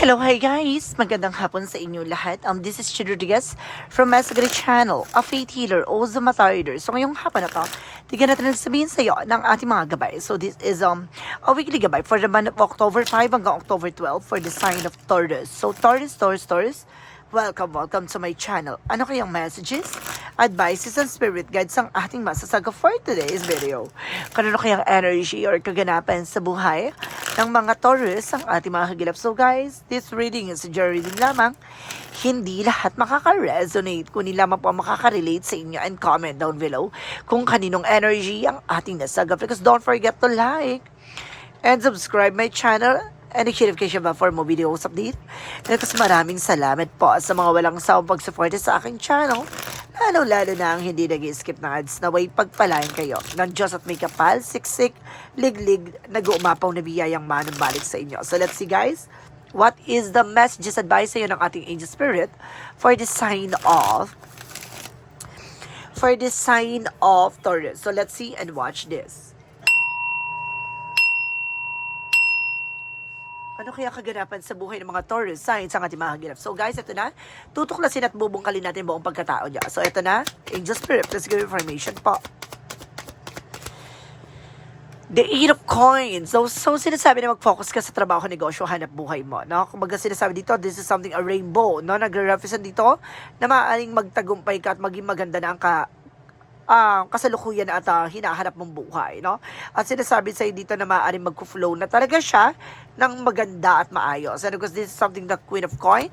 Hello, hi guys! Magandang hapon sa inyo lahat. Um, this is Rodriguez from Masagri Channel, a faith healer, also matarider. So ngayong hapon na to, tignan natin na sabihin sa iyo ng ating mga gabay. So this is um a weekly gabay for the month of October 5 hanggang October 12 for the sign of Taurus. So Taurus, Taurus, Taurus, welcome, welcome to my channel. Ano kayang messages, advices, and spirit guides ang ating masasaga for today's video? Kanino kayang energy or kaganapan sa buhay ng mga Taurus ang ating mga kagilap? So guys, this reading is a reading lamang. Hindi lahat makaka-resonate, kundi lamang po makaka-relate sa inyo and comment down below kung kaninong energy ang ating nasaga. Because don't forget to like and subscribe my channel and notification bell for more videos update. Kasi maraming salamat po sa mga walang sawang pag-support sa aking channel. Lalo-lalo na ang hindi nag skip ng ads na way pagpalain kayo ng Diyos at may kapal, siksik, liglig, nag-uumapaw na biyayang manong balik sa inyo. So let's see guys, what is the messages advice sa'yo ng ating angel spirit for the sign of for the sign of Taurus. So let's see and watch this. Ano kaya kaganapan sa buhay ng mga Taurus signs ang ating mga? So guys, ito na. Tutuklasin at bubungkalin natin buong pagkatao niya. So ito na. Angel Spirit, let's give information po. The Eight of Coins. So, so sinasabi na mag-focus ka sa trabaho, negosyo, hanap buhay mo. No? Kung baga sinasabi dito, this is something a rainbow. No? Nagre-represent dito na maaaring magtagumpay ka at maging maganda na ang ka, ah, kasalukuyan at ah, hinahanap mong buhay, no? At sinasabi sa'yo dito na maaaring mag-flow na talaga siya ng maganda at maayos. And because this is something the Queen of Coin,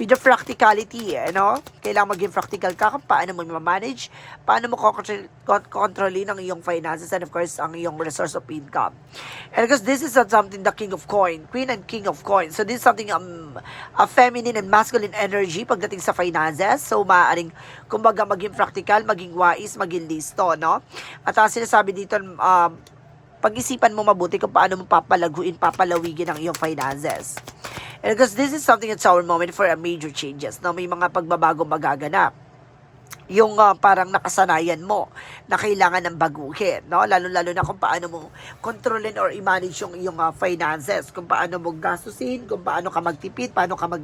with the practicality, eh, no? Kailangan maging practical ka kung paano mo manage, paano mo kontrol- kon- kontrolin ang iyong finances and of course, ang iyong resource of income. And because this is not something the King of Coin, Queen and King of Coin. So this is something um, a feminine and masculine energy pagdating sa finances. So maaaring, kumbaga, maging practical, maging wise, maging listo, no? At ang sinasabi dito, um, pag-isipan mo mabuti kung paano mo papalaguin, papalawigin ang iyong finances. And because this is something that's our moment for a major changes, no? May mga pagbabago magaganap yung ah, parang nakasanayan mo na kailangan ng baguhin, no? Lalo-lalo na kung paano mo kontrolin or i-manage yung iyong ah, finances, kung paano mo gastusin, kung paano ka magtipid, paano ka mag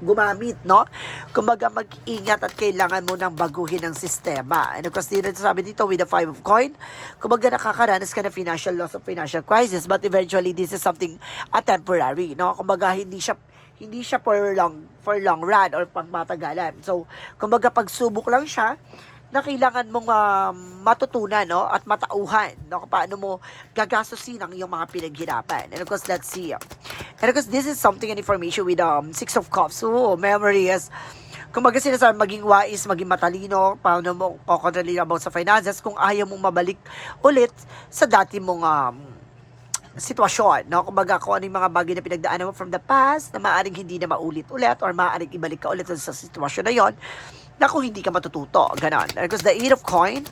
gumamit, no? Kumbaga mag-ingat at kailangan mo nang baguhin ang sistema. And of course, dito sabi dito with the five of coin, kumbaga nakakaranas ka ng financial loss of financial crisis, but eventually this is something a temporary, no? Kumbaga hindi siya hindi siya for long for long run or pangmatagalan. So, kumbaga pagsubok lang siya na kailangan mong ah, matutunan no at matauhan no kung paano mo gagastusin ang iyong mga pinaghirapan. And of course, let's see. And of course, this is something an information with um Six of Cups. So, memory is kumbaga sinasabi maging wise, maging matalino, paano mo kokontrolin about sa finances kung ayaw mong mabalik ulit sa dati mong um, sitwasyon, no? Kumbaga, kung ano yung mga bagay na pinagdaanan mo from the past, na maaaring hindi na maulit-ulit or maaaring ibalik ka ulit sa sitwasyon na yon na kung hindi ka matututo, ganon. Because the Eight of Coin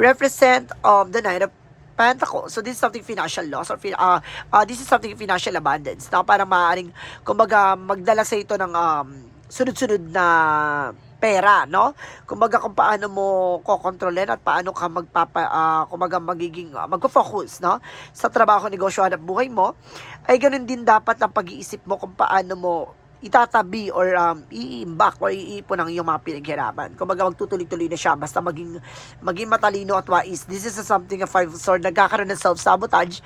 represent um, the Nine of Pentacles. So this is something financial loss or uh, uh, this is something financial abundance. Na parang maaaring, kumbaga, magdala sa ito ng um, sunod-sunod na pera, no? Kumbaga kung paano mo kokontrolin at paano ka magpapa, ah, kumbaga magiging, uh, magpo-focus, no? Sa trabaho, negosyo, hanap buhay mo, ay ganun din dapat ang pag-iisip mo kung paano mo itatabi or um, iimbak or iipon ang iyong mga pinaghirapan. Kumbaga magtutuloy-tuloy na siya basta maging maging matalino at wise. This is a something of five sword nagkakaroon ng self-sabotage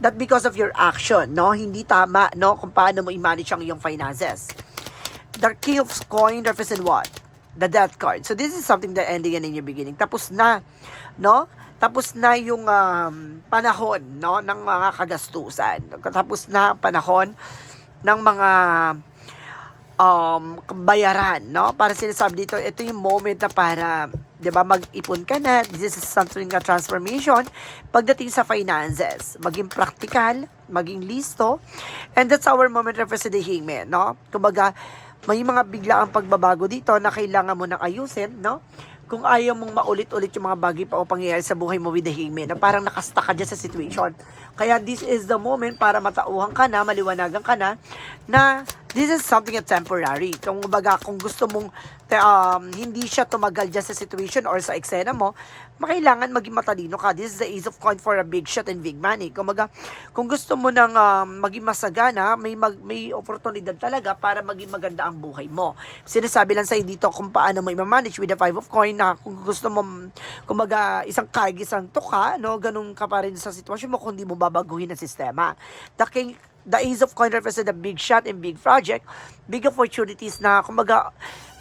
that because of your action, no? Hindi tama, no? Kung paano mo i-manage ang iyong finances. The King of Coin represent what? The Death card. So this is something that ending and in your beginning. Tapos na, no? Tapos na yung um, panahon, no? Ng mga kagastusan. Tapos na panahon ng mga um, bayaran, no? Para sinasabi dito, ito yung moment na para, di ba, mag-ipon ka na. This is something na transformation. Pagdating sa finances, maging practical, maging listo. And that's our moment represent the hangman, no? Kumbaga, may mga biglaang pagbabago dito na kailangan mo nang ayusin, no? Kung ayaw mong maulit-ulit yung mga bagay pa o pangyayari sa buhay mo with the hangman, na parang nakasta ka dyan sa situation. Kaya this is the moment para matauhan ka na, maliwanagan ka na, na this is something a temporary. Kung baga, kung gusto mong um, hindi siya tumagal dyan sa situation or sa eksena mo, makailangan maging matalino ka. This is the ace of coin for a big shot and big money. Kung baga, kung gusto mo nang um, maging masagana, may mag, may oportunidad talaga para maging maganda ang buhay mo. Sinasabi lang sa'yo dito kung paano mo i-manage with the five of coin na kung gusto mo, kung baga, isang kag, isang tuka, no, ganun ka pa rin sa sitwasyon mo kung di mo babaguhin ang sistema. The king, the Ace of Coin represents a big shot and big project, big opportunities na, kumbaga,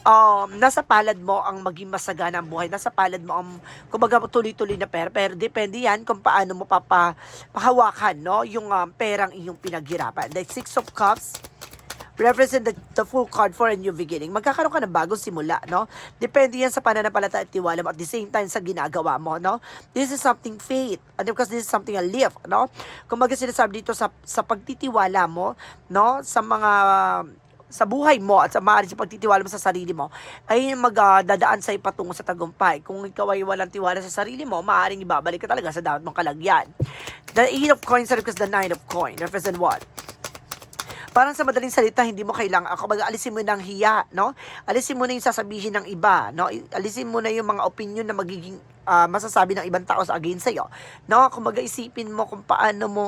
um, nasa palad mo ang maging masagana ang buhay. Nasa palad mo ang, kumbaga, tuloy-tuloy na pera. Pero depende yan kung paano mo papa, pahawakan, no, yung um, perang iyong pinaghirapan. The Six of Cups, represent the, the full card for a new beginning. Magkakaroon ka ng bagong simula, no? Depende yan sa pananampalataya at tiwala mo at the same time sa ginagawa mo, no? This is something faith. And because this is something a lift, no? Kung mag sinasabi dito sa, sa pagtitiwala mo, no? Sa mga sa buhay mo at sa maaari sa pagtitiwala mo sa sarili mo ay magdadaan sa patungo sa tagumpay. Kung ikaw ay walang tiwala sa sarili mo, maaaring ibabalik ka talaga sa dapat mong kalagyan. The Eight of Coins represents the Nine of Coin. Represent what? Parang sa madaling salita, hindi mo kailangan, ako mag alisin mo ng hiya, no? Alisin mo na yung sasabihin ng iba, no? Alisin mo na yung mga opinion na magiging ah, masasabi ng ibang tao sa against sa'yo. No? Kung mag-isipin mo kung paano mo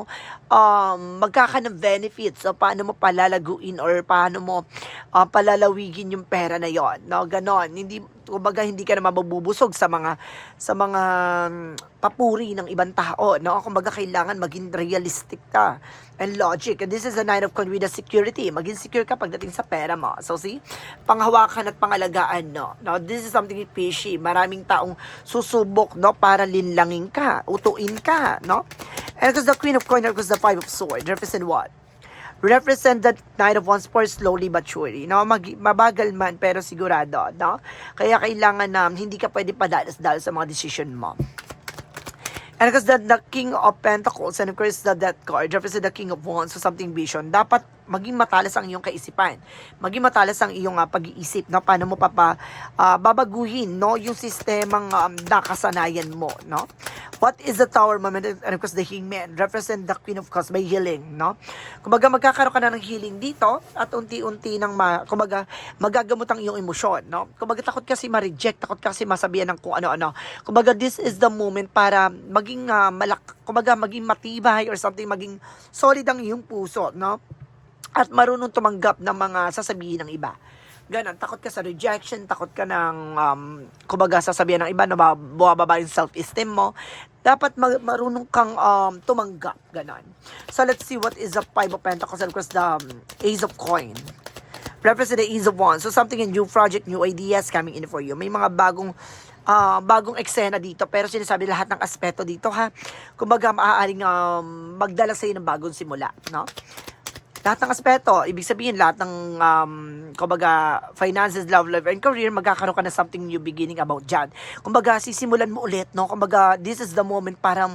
um, magkaka ng benefits o paano mo palalaguin or paano mo ah, palalawigin yung pera na yon no? Ganon. Hindi, kumbaga hindi ka na mabubusog sa mga sa mga mm, papuri ng ibang tao, no? Kumbaga kailangan maging realistic ka and logic. And this is a night of con with the security. Maging secure ka pagdating sa pera mo. So see, panghawakan at pangalagaan, no? No, this is something fishy. Maraming taong susubok, no, para linlangin ka, utuin ka, no? And because the Queen of Coin, because the Five of Sword, represent what? Represent the Knight of Wands for slowly but surely. No? Mag, mabagal man, pero sigurado. No? Kaya kailangan na hindi ka pwede padalas-dalas sa mga decision mo. And because the, the King of Pentacles and of course the Death card represent the King of Wands so something vision. Dapat maging matalas ang iyong kaisipan. Maging matalas ang iyong ah, pag-iisip no paano mo papa ah, babaguhin no yung sistemang um, nakasanayan mo no. What is the Tower moment and of course the Hangman represent the Queen of Cups by healing no. Kumbaga magkakaroon ka na ng healing dito at unti-unti nang ma, kumbaga magagamot ang iyong emosyon no. Kumbaga takot kasi ma-reject, takot kasi masabihan ng kung ano-ano. Kumbaga this is the moment para maging ah, malak kumbaga maging matibay or something maging solid ang iyong puso no at marunong tumanggap ng mga sasabihin ng iba. Ganon, takot ka sa rejection, takot ka ng, um, kumbaga sasabihin ng iba na ba- bumababa yung self-esteem mo. Dapat ma- marunong kang um, tumanggap, ganon. So let's see what is the Five of Pentacles and of course the um, Ace of Coin. Represent the Ace of Wands. So something in new project, new ideas coming in for you. May mga bagong ah, bagong eksena dito pero sinasabi lahat ng aspeto dito ha. Kumbaga maaaring um, magdala sa ng bagong simula, no? Lahat ng aspeto, ibig sabihin lahat ng um, kumbaga finances, love life and career, magkakaroon ka na something new beginning about dyan. Kumbaga sisimulan mo ulit, no? Kumbaga this is the moment para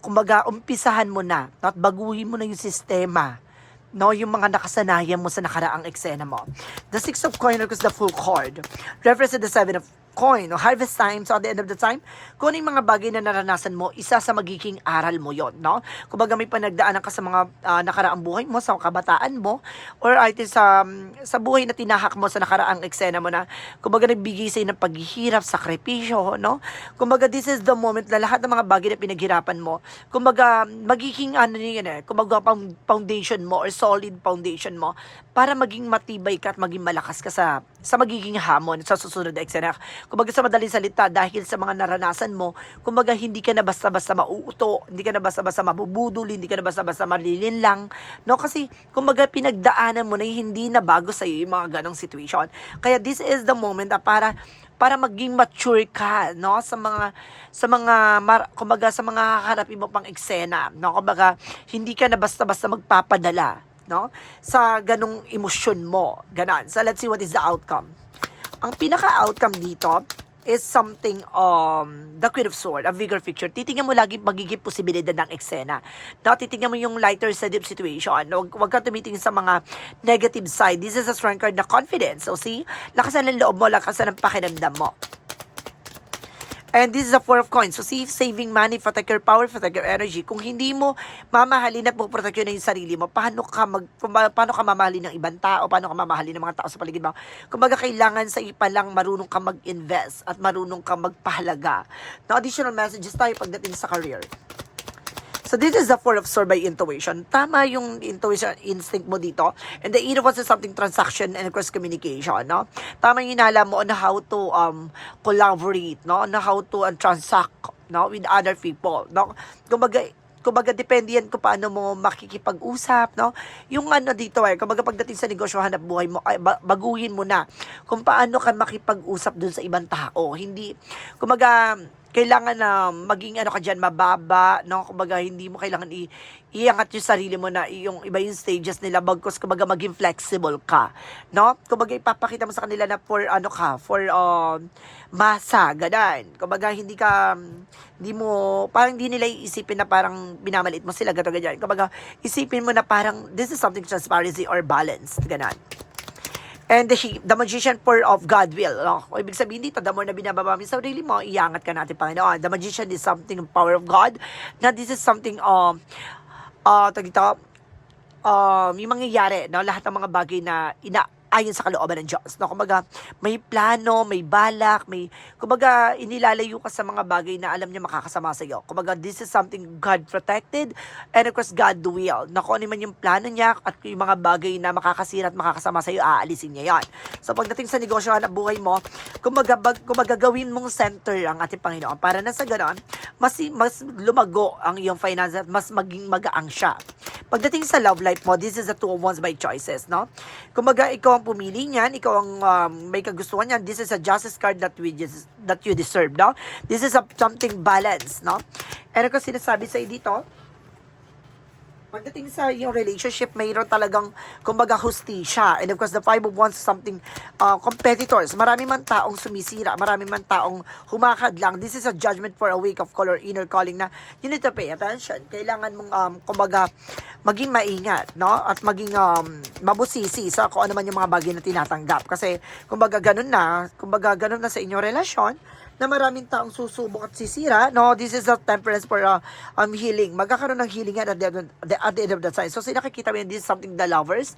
kumbaga umpisahan mo na at baguhin mo na yung sistema no, yung mga nakasanayan mo sa nakaraang eksena mo. The Six of Coin is the full card. Represent the Seven of Coin, no, harvest time, so at the end of the time, kung ano yung mga bagay na naranasan mo, isa sa magiging aral mo yon no? Kumbaga may panagdaanan ka sa mga ah, nakaraang buhay mo, sa kabataan mo, or ay sa, sa buhay na tinahak mo sa nakaraang eksena mo na, kumbaga nagbigay sa'yo ng paghihirap, sakripisyo, no? Kumbaga this is the moment na lahat ng mga bagay na pinaghirapan mo, kumbaga magiging ano yun eh, kumbaga foundation mo or solid foundation mo para maging matibay ka at maging malakas ka sa sa magiging hamon sa susunod na eksena. Kumbaga sa madaling salita, dahil sa mga naranasan mo, kumbaga hindi ka na basta-basta mauuto, hindi ka na basta-basta mabubudol, hindi ka na basta-basta malilin lang. No? Kasi, kumbaga pinagdaanan mo na hindi na bago sa iyo yung mga ganong situation. Kaya this is the moment na para para maging mature ka no sa mga sa mga mar, kumbaga sa mga haharapin mo pang eksena no kumbaga hindi ka na basta-basta magpapadala no sa ganong emosyon mo ganon so let's see what is the outcome ang pinaka-outcome dito is something um the Queen of Sword, a bigger picture. Titingnan mo lagi magiging posibilidad ng eksena. No, titingnan mo yung lighter side of situation. Huwag, huwag ka tumitingin sa mga negative side. This is a strength card na confidence. So see, lakasan ng loob mo, lakasan ng pakiramdam mo. And this is a four of coins. So, see, saving money, protect your power, protect your energy. Kung hindi mo mamahalin at protect yun yung sarili mo, paano ka, mag, pa- paano ka mamahalin ng ibang tao, paano ka mamahalin ng mga tao sa paligid mo? Kumbaga, kailangan sa ipa lang marunong ka mag-invest at marunong ka magpahalaga. No, additional messages tayo pagdating sa career. So this is the four of sword by intuition. Tama yung intuition instinct mo dito. And the eight of wands is something transaction and course communication, no? Tama yung inala mo on how to um collaborate, no? On how to um, transact, no? With other people, no? Kumbaga, kumbaga depende yan kung paano mo makikipag-usap, no? Yung ano dito eh, kumbaga pagdating sa negosyo, hanap buhay mo, ay, ba- baguhin mo na kung paano ka makipag-usap dun sa ibang tao. Hindi, kumbaga, kailangan na maging ano ka dyan, mababa, no? Kumbaga, hindi mo kailangan i- iangat yung sarili mo na yung iba yung stages nila bagkos kumbaga maging flexible ka, no? Kumbaga, ipapakita mo sa kanila na for ano ka, for um, masa, ganan. Kumbaga, hindi ka, hindi mo, parang hindi nila iisipin na parang binamalit mo sila, gato ganyan. Kumbaga, isipin mo na parang this is something transparency or balance, ganan. And the, the magician for of God will. No? O, ibig sabihin dito, the more na binababa mo sarili mo, iangat ka natin, Panginoon. The magician is something power of God. Na this is something, um, uh, tag dito, um, yung mangyayari, no? lahat ng mga bagay na ina ayon sa kalooban ng Diyos. No? Kumbaga, may plano, may balak, may, kumbaga, inilalayo ka sa mga bagay na alam niya makakasama sa iyo. Kumbaga, this is something God protected and of course, God will. Na kung ano man yung plano niya at yung mga bagay na makakasira at makakasama sa iyo, aalisin niya yan. So, pagdating sa negosyo at buhay mo, kumbaga, bag, kumbaga gawin mong center ang ating Panginoon para na sa ganon, mas, mas lumago ang iyong finance at mas maging magaang siya. Pagdating sa love life mo, this is a two of wands by choices, no? Kumbaga, ikaw ang pumili niyan, ikaw ang um, may kagustuhan niyan. This is a justice card that we des- that you deserve, no? This is a something balance, no? And ako sinasabi sa dito, pagdating sa yung relationship, mayroon talagang, kumbaga, hustisya. And of course, the five of wands something, uh, competitors. Marami man taong sumisira, marami man taong humakad lang. This is a judgment for a week of color inner calling na you need to pay attention. Kailangan mong, um, kumbaga, maging maingat, no? At maging um, mabusisi sa kung ano man yung mga bagay na tinatanggap. Kasi, kumbaga, ganun na, kumbaga, ganun na sa inyong relasyon, na maraming taong susubok at sisira, no? This is a temperance for uh, um, healing. Magkakaroon ng healing at the, at the end of the time. So, sinakikita mo yan, this is something the lovers,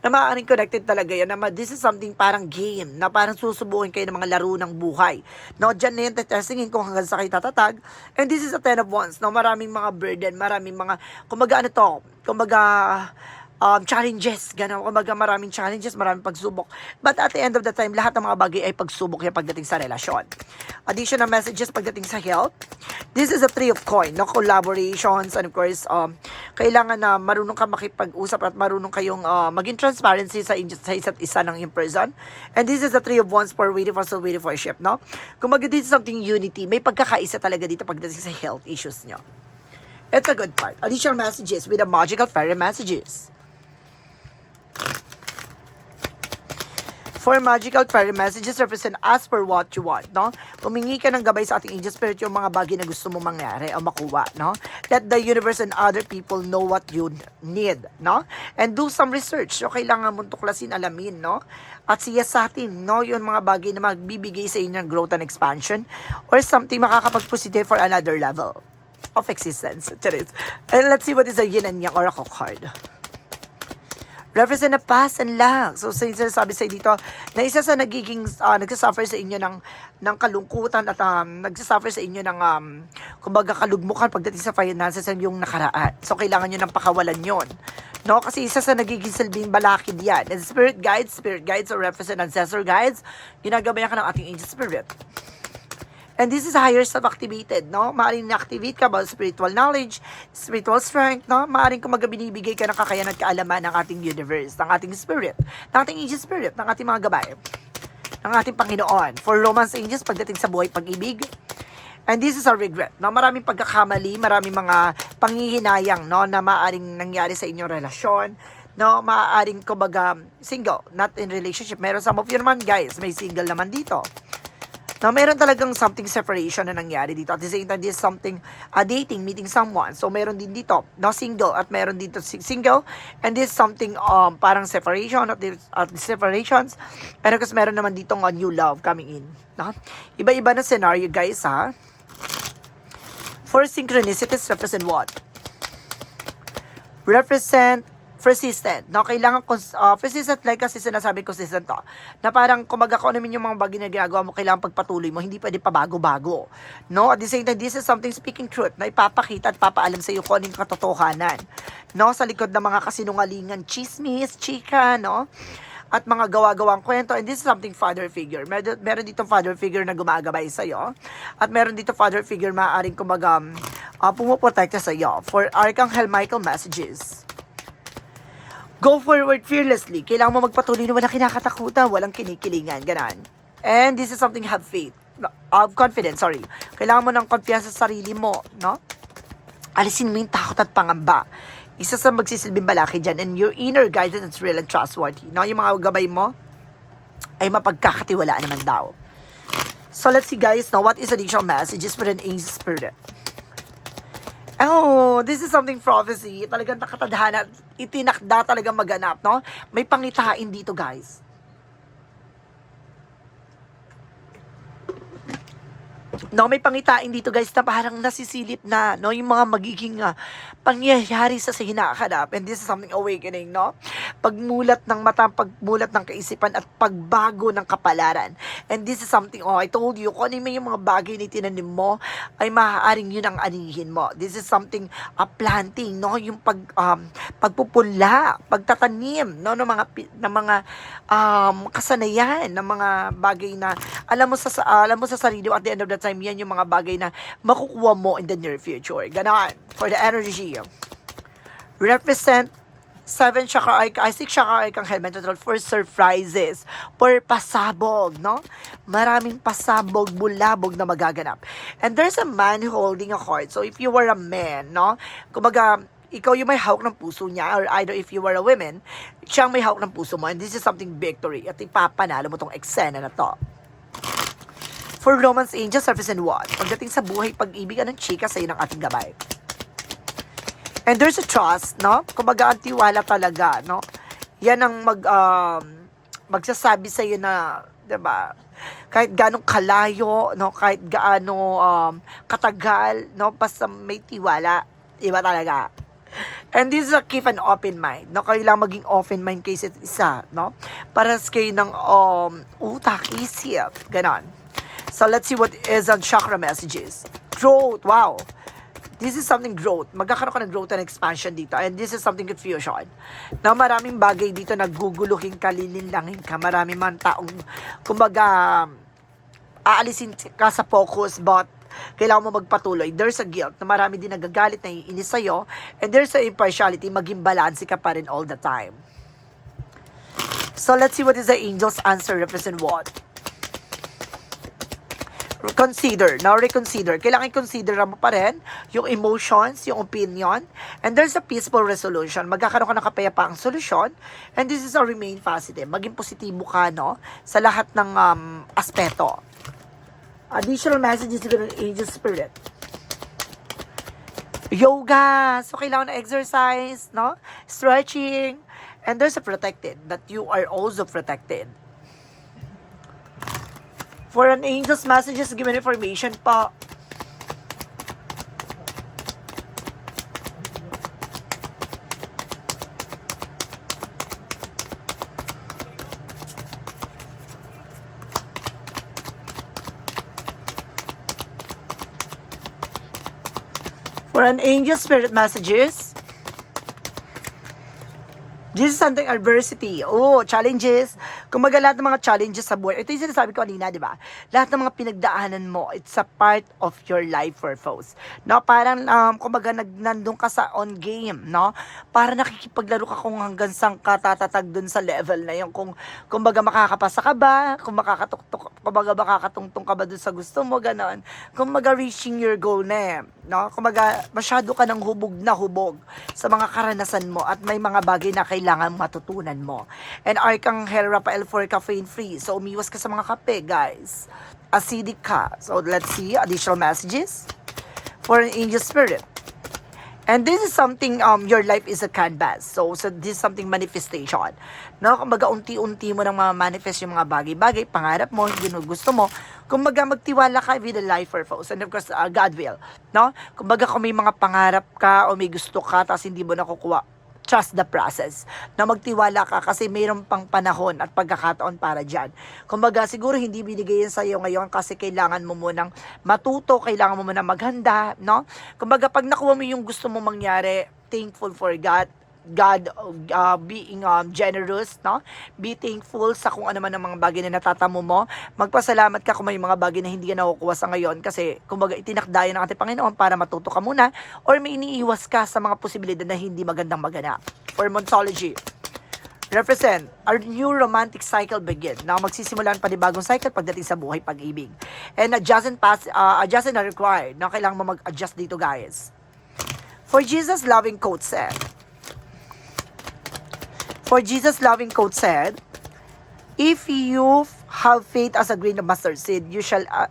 na maaaring connected talaga yan, na this is something parang game, na parang susubukin kayo ng mga laro ng buhay. No, dyan na yan, testingin kung hanggang sa kayo tatatag. And this is a ten of wands, no? Maraming mga burden, maraming mga, kumbaga ano to, kumbaga, um, challenges, gano'n. Kumbaga maraming challenges, maraming pagsubok. But at the end of the time, lahat ng mga bagay ay pagsubok yan pagdating sa relasyon. Additional messages pagdating sa health. This is a three of coin, no? Collaborations, and of course, um, kailangan na marunong ka makipag-usap at marunong kayong uh, maging transparency sa, sa isa't isa ng in person. And this is the three of wands for waiting for soul, waiting for ship, no? Kung mag this is something unity, may pagkakaisa talaga dito pagdating sa health issues nyo. It's a good part. Additional messages with the magical fairy messages. For magical fairy messages represent ask for what you want, no? Humingi ka ng gabay sa ating angel spirit yung mga bagay na gusto mo mangyari o makuha, no? Let the universe and other people know what you need, no? And do some research. So, kailangan mong tuklasin, alamin, no? At siyasatin, no? Yung mga bagay na magbibigay sa inyo ng growth and expansion or something makakapag-positive for another level of existence. Charis. And let's see what is the yin and yang oracle card represent na past and lang. So, sa sinasabi sa dito, na isa sa nagiging, uh, nagsasuffer sa inyo ng, ng kalungkutan at um, nagsasuffer sa inyo ng, um, kumbaga, kalugmukan pagdating sa finances ang yung nakaraan. So, kailangan nyo ng pakawalan yon No? Kasi isa sa nagiging silbing balakid yan. And spirit guides, spirit guides or represent ancestor guides, ginagabayan ka ng ating angel spirit. And this is higher self-activated, no? Maaring na-activate ka about spiritual knowledge, spiritual strength, no? Maaring kumaga binibigay ka ng kakayahan at kaalaman ng ating universe, ng ating spirit, ng ating angel spirit, ng ating mga gabay, ng ating Panginoon. For romance angels, pagdating sa buhay pag-ibig, And this is a regret, no? Maraming pagkakamali, maraming mga panghihinayang, no? Na maaring nangyari sa inyong relasyon, no? Maaaring, kumbaga, single, not in relationship. Meron some of you naman, guys, may single naman dito Now, meron talagang something separation na nangyari dito. At the same time, this is something uh, dating, meeting someone. So, meron din dito, no, single, at meron dito si- single. And this is something um, parang separation, at, at separations. Pero kasi meron naman dito a new love coming in. No? Iba-iba na scenario, guys, ha? For synchronicities, represent what? represent persistent. No, kailangan uh, persistent like kasi sinasabi consistent to. Na parang kumaga ko naman yung mga bagay na ginagawa mo, kailangan pagpatuloy mo, hindi pwede pabago-bago. No, at the same time, this is something speaking truth na ipapakita at papaalam sa iyo kung anong katotohanan. No, sa likod ng mga kasinungalingan, chismis, chika, no? at mga gawa-gawang kwento. And this is something father figure. Meron, meron dito father figure na gumagabay sa'yo. At meron dito father figure maaaring kumaga uh, pumuprotekta sa'yo. For Archangel Michael messages. Go forward fearlessly. Kailangan mo magpatuloy na walang kinakatakutan, walang kinikilingan, ganan. And this is something have faith. Have confidence, sorry. Kailangan mo ng kumpiyansa sa sarili mo, no? Alisin mo yung takot at pangamba. Isa sa magsisilbing balaki dyan. And your inner guidance is real and trustworthy. No? Yung mga gabay mo ay mapagkakatiwalaan naman daw. So let's see guys, now what is additional messages for an angel spirit? Oh, this is something prophecy. Talagang nakatadhana. Itinakda talagang maganap, no? May pangitain dito, guys. No, may pangitain dito guys na parang nasisilip na, no, yung mga magiging uh, pangyayari sa hinahanap. And this is something awakening, no? Pagmulat ng mata, pagmulat ng kaisipan at pagbago ng kapalaran. And this is something, oh, I told you, kung ano yung mga bagay na tinanim mo, ay maaaring yun ang anihin mo. This is something, uh, planting, no? Yung pag, um, pagpupula, pagtatanim, no? Ng mga, ng mga, um, kasanayan, ng mga bagay na, alam mo sa, alam mo sa sarili at the end of the time, yan yung mga bagay na makukuha mo in the near future. Ganon. For the energy. Represent seven chakra arc, ay six chakra arc ang helmet total for surprises, for pasabog, no? Maraming pasabog, bulabog na magaganap. And there's a man holding a heart. So if you were a man, no? Kumbaga, ikaw yung may hawak ng puso niya or either if you were a woman, siyang may hawak ng puso mo and this is something victory at ipapanalo mo tong eksena na to. For romance angels, represent what? Pagdating sa buhay, pag-ibig, anong chika sa'yo ng ating gabay? And there's a trust, no? Kumbaga, ang tiwala talaga, no? Yan ang mag, um, magsasabi sa'yo na, 'di ba kahit gaano kalayo, no? Kahit gaano um, katagal, no? Basta may tiwala, iba talaga. And this is a keep an open mind. No? Kailangan maging open mind kayo sa isa, no? Para sa kayo ng um, utak, isip, ganon. So let's see what is on chakra messages. Growth, wow. This is something growth. Magkakaroon ka ng growth and expansion dito. And this is something confusion. Na maraming bagay dito na guguluhin ka, lilinlangin ka. Maraming man taong, kumbaga, aalisin ka sa focus but kailangan mo magpatuloy. There's a guilt na marami din nagagalit na iinis sa'yo. And there's a impartiality, maging balance ka pa rin all the time. So let's see what is the angel's answer represent what? Consider. Now, reconsider. Kailangan consider mo pa rin yung emotions, yung opinion, and there's a peaceful resolution. Magkakaroon ka ng kapayapaang solusyon, and this is a remain positive. Maging positibo ka, no? Sa lahat ng um, aspeto. Additional messages to the angel spirit. Yoga. So, kailangan na exercise, no? Stretching. And there's a protected, that you are also protected. For an angel's messages, given information pa. For an angel spirit messages, This is something adversity. Oh, challenges. Kumbaga lahat ng mga challenges sa buhay. Ito yung sinasabi ko kanina, di ba? Lahat ng mga pinagdaanan mo, it's a part of your life purpose. No, parang um, kumbaga nag, nandun ka sa on game, no? Para nakikipaglaro ka kung hanggang saan ka tatatag dun sa level na yun. Kung kumbaga makakapasa ka ba, kung makakatuktok, kumbaga makakatungtong ka ba dun sa gusto mo, ganon. Kumbaga reaching your goal na eh, no? Kumbaga masyado ka ng hubog na hubog sa mga karanasan mo at may mga bagay na kailangan matutunan mo. And Arcangel Rafael for caffeine free. So umiwas ka sa mga kape, guys. Acidic ka. So let's see additional messages for an angel spirit. And this is something, um, your life is a canvas. So, so this is something manifestation. No? Kumbaga, unti-unti mo nang ma-manifest yung mga bagay-bagay, pangarap mo, yung gusto mo. Kumbaga, magtiwala ka with the life purpose. And of course, uh, God will. No? Kumbaga, kung may mga pangarap ka o may gusto ka, tapos hindi mo nakukuha, trust the process. Na magtiwala ka kasi mayroon pang panahon at pagkakataon para dyan. Kumbaga, siguro hindi binigay yan sa'yo ngayon kasi kailangan mo munang matuto, kailangan mo munang maghanda, no? Kumbaga, pag nakuha mo yung gusto mo mangyari, thankful for God, God uh, being um, generous, no? Be thankful sa kung ano man ang mga bagay na natatamo mo. Magpasalamat ka kung may mga bagay na hindi ka nakukuha sa ngayon kasi kumbaga itinakda yan ng ating Panginoon para matuto ka muna or may iniiwas ka sa mga posibilidad na hindi magandang maganap. For Montology, represent our new romantic cycle begin. Na magsisimula ang panibagong cycle pagdating sa buhay pag-ibig. And adjustment pass, uh, adjustment are required. Na kailangan mo mag-adjust dito guys. For Jesus loving quote said, For Jesus' loving quote said, If you have faith as a grain of mustard seed, you shall uh,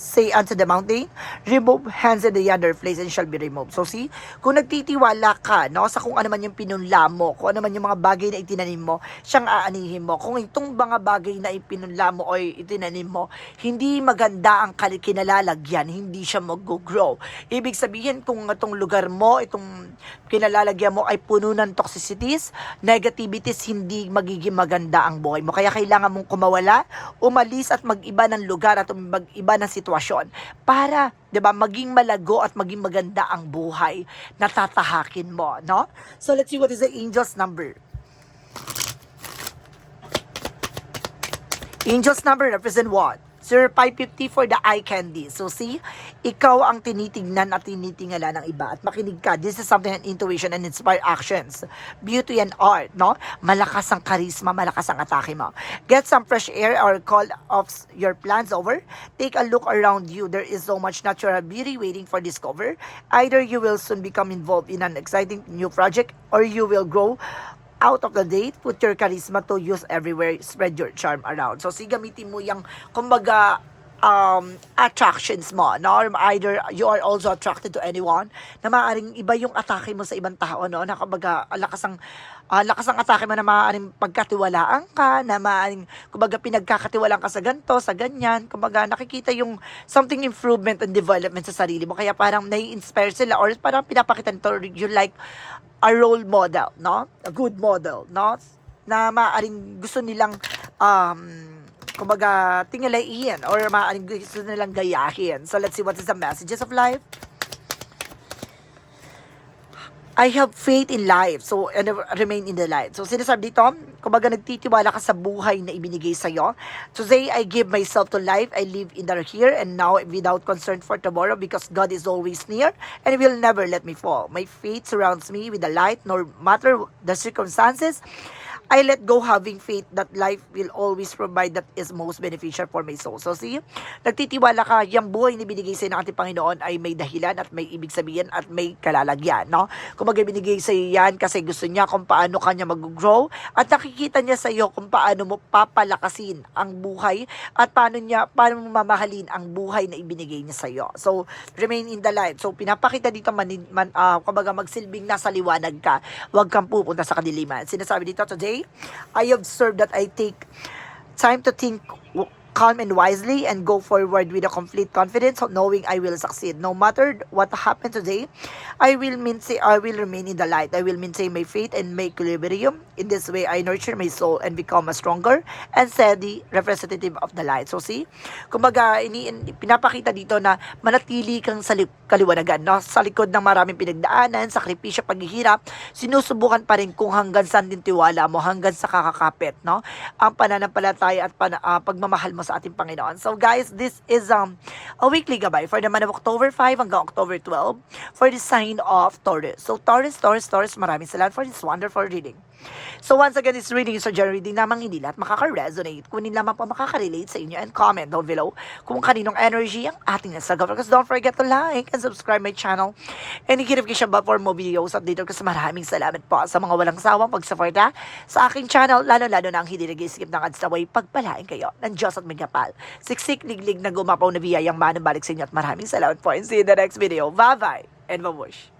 say unto the mountain, remove hands in the yonder place and shall be removed. So see, kung nagtitiwala ka no, sa kung ano man yung pinunla mo, kung ano man yung mga bagay na itinanim mo, siyang aanihin mo. Kung itong mga bagay na ipinunla mo o itinanim mo, hindi maganda ang kinalalagyan, hindi siya mag-grow. Ibig sabihin, kung itong lugar mo, itong kinalalagyan mo ay puno ng toxicities, negativities, hindi magiging maganda ang buhay mo. Kaya kailangan mong kumawala, umalis at mag-iba ng lugar at mag-iba ng sitwasyon para 'di ba maging malago at maging maganda ang buhay na tatahakin mo, no? So let's see what is the angel's number. Angel's number represent what? Sir, 550 for the eye candy. So see, ikaw ang tinitingnan at tinitingala ng iba at makinig ka. This is something an intuition and inspire actions. Beauty and art, no? Malakas ang charisma, malakas ang atake mo. Get some fresh air or call off your plans over. Take a look around you. There is so much natural beauty waiting for discover. Either you will soon become involved in an exciting new project or you will grow out of the date, put your charisma to use everywhere, spread your charm around. So, si gamitin mo yung, kumbaga, um, attractions mo, no? Either you are also attracted to anyone, na maaaring iba yung atake mo sa ibang tao, no? Na kumbaga, lakas ang, ah, lakas ang atake mo na maaaring pagkatiwalaan ka, na maaaring, kumbaga, pinagkakatiwalaan ka sa ganto, sa ganyan, kumbaga, nakikita yung something improvement and development sa sarili mo, kaya parang nai-inspire sila, or parang pinapakita nito, you like, a role model, no? A good model, no? Na maaaring gusto nilang um kumbaga tingalain or maaaring gusto nilang gayahin. So let's see what is the messages of life. I have faith in life. So, and remain in the light. So, sinasabi dito, kumbaga nagtitiwala ka sa buhay na ibinigay sa'yo. Today, I give myself to life. I live in the here and now without concern for tomorrow because God is always near and will never let me fall. My faith surrounds me with the light, no matter the circumstances. I let go having faith that life will always provide that is most beneficial for my soul. So see, nagtitiwala ka, yung buhay na binigay sa'yo ng ating Panginoon ay may dahilan at may ibig sabihin at may kalalagyan, no? Kung binigay sa'yo yan kasi gusto niya kung paano kanya mag-grow at nakikita niya sa'yo kung paano mo papalakasin ang buhay at paano niya, paano mo mamahalin ang buhay na ibinigay niya sa'yo. So, remain in the light. So, pinapakita dito man, man uh, kumbaga magsilbing nasa liwanag ka. Huwag kang pupunta sa kadiliman. Sinasabi dito today, I observe that I take time to think calm and wisely and go forward with a complete confidence knowing I will succeed. No matter what happened today, I will maintain I will remain in the light. I will maintain my faith and my equilibrium. In this way, I nurture my soul and become a stronger and steady representative of the light. So see, kumbaga, ini, in- pinapakita dito na manatili kang sa li- kaliwanagan. No? Sa likod ng maraming pinagdaanan, sakripisyo, paghihirap, sinusubukan pa rin kung hanggang saan din tiwala mo, hanggang sa kakakapit. No? Ang pananampalataya at pana, ah, pagmamahal mo sa ating Panginoon. So guys, this is um, a weekly gabay for the month of October 5 hanggang October 12 for the sign of Taurus. So Taurus, Taurus, Taurus, maraming salamat for this wonderful reading. So once again, this reading is a general reading namang hindi lahat makaka-resonate. Kunin lamang po makaka-relate sa inyo and comment down below kung kaninong energy ang ating nasa Because don't forget to like and subscribe my channel and i-notification bell for more videos updated kasi maraming salamat po sa mga walang sawang pagsuporta sa aking channel, lalo-lalo na ang hindi nag-skip ng ads na way pagpalain kayo ng Diyos at Magapal. Siksik, liglig na gumapaw na biyayang manang balik sa inyo at maraming salamat po and see you in the next video. Bye-bye and babush!